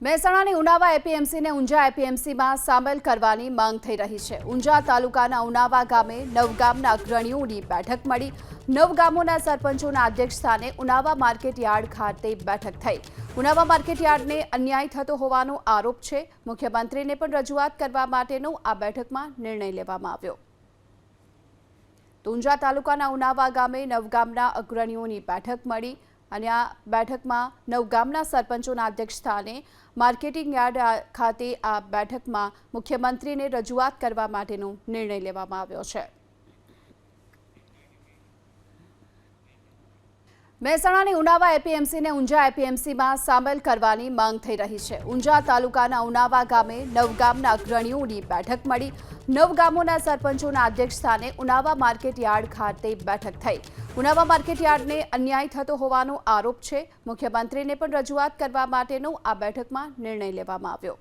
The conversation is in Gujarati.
મહેસાણાની ઉનાવા એપીએમસીને ઊંઝા એપીએમસીમાં સામેલ કરવાની માંગ થઈ રહી છે. ઊંઝા તાલુકાના ઉનાવા ગામે નવગામના અગ્રણીઓની બેઠક મળી. નવગામોના સરપંચોના અધ્યક્ષ સ્થાને ઉનાવા માર્કેટ યાર્ડ ખાતે બેઠક થઈ. ઉનાવા માર્કેટ યાર્ડને અન્યાય થતો હોવાનો આરોપ છે. મુખ્યમંત્રીને પણ રજૂઆત કરવા માટેનો આ બેઠકમાં નિર્ણય લેવામાં આવ્યો. ઊંઝા તાલુકાના ઉનાવા ગામે નવગામના અગ્રણીઓની બેઠક મળી. અને આ બેઠકમાં નવગામના સરપંચોના અધ્યક્ષ સ્થાને માર્કેટિંગ યાર્ડ ખાતે આ બેઠકમાં મુખ્યમંત્રીને રજૂઆત કરવા માટેનો નિર્ણય લેવામાં આવ્યો છે. મહેસાણાની ઉનાવા એપીએમસીને ઊંઝા એપીએમસીમાં સામેલ કરવાની માંગ થઈ રહી છે. ઊંઝા તાલુકાના ઉનાવા ગામે નવગામના અગ્રણીઓની બેઠક મળી. નવગામોના સરપંચોના અધ્યક્ષ સ્થાને ઉનાવા માર્કેટ યાર્ડ ખાતે બેઠક થઈ. ઉનાવા માર્કેટ યાર્ડને અન્યાય થતો હોવાનો આરોપ છે. મુખ્યમંત્રીને પણ રજૂઆત કરવા માટેનો આ બેઠકમાં નિર્ણય લેવામાં આવ્યો.